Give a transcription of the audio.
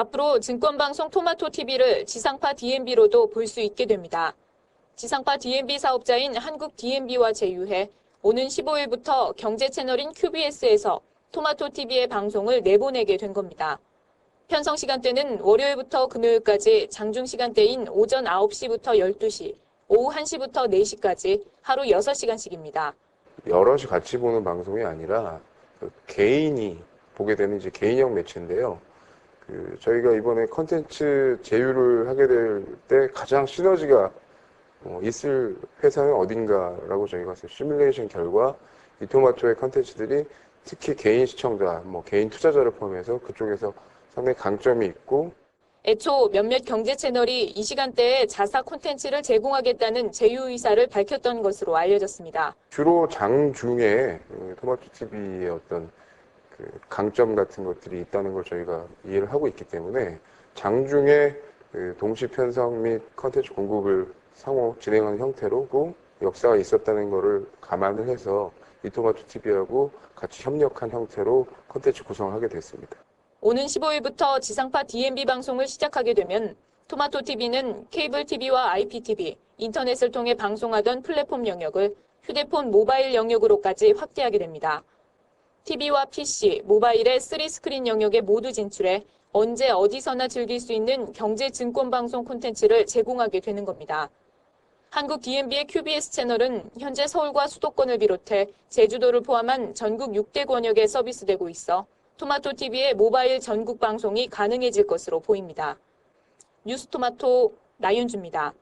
앞으로 증권방송 토마토 TV를 지상파 DMB로도 볼 수 있게 됩니다. 지상파 DMB 사업자인 한국 DMB와 제휴해 오는 15일부터 경제 채널인 QBS에서 토마토 TV의 방송을 내보내게 된 겁니다. 편성 시간대는 월요일부터 금요일까지 장중 시간대인 오전 9시부터 12시, 오후 1시부터 4시까지 하루 6시간씩입니다. 여럿이 같이 보는 방송이 아니라 그 개인이 보게 되는 이제 개인형 매체인데요. 그 저희가 이번에 컨텐츠 제휴를 하게 될 때 가장 시너지가 어, 있을 회사는 어딘가라고 저희가 시뮬레이션 결과 이 토마토의 컨텐츠들이 특히 개인 시청자, 뭐 개인 투자자를 포함해서 그쪽에서 상당히 강점이 있고 애초 몇몇 경제 채널이 이 시간대에 자사 콘텐츠를 제공하겠다는 제휴 의사를 밝혔던 것으로 알려졌습니다. 주로 장중에 그 토마토 TV의 어떤 그 강점 같은 것들이 있다는 걸 저희가 이해를 하고 있기 때문에 장중에 그 동시 편성 및 컨텐츠 공급을 상호 진행하는 형태로고 역사가 있었다는 것을 감안을 해서 이토마토 TV하고 같이 협력한 형태로 컨텐츠 구성을 하게 됐습니다. 오는 15일부터 지상파 DMB 방송을 시작하게 되면 토마토 TV는 케이블 TV와 IPTV, 인터넷을 통해 방송하던 플랫폼 영역을 휴대폰 모바일 영역으로까지 확대하게 됩니다. TV와 PC, 모바일의 3스크린 영역에 모두 진출해 언제 어디서나 즐길 수 있는 경제 증권 방송 콘텐츠를 제공하게 되는 겁니다. 한국 DMB의 QBS 채널은 현재 서울과 수도권을 비롯해 제주도를 포함한 전국 6대 권역에 서비스되고 있어 토마토 TV의 모바일 전국 방송이 가능해질 것으로 보입니다. 뉴스토마토 나윤주입니다.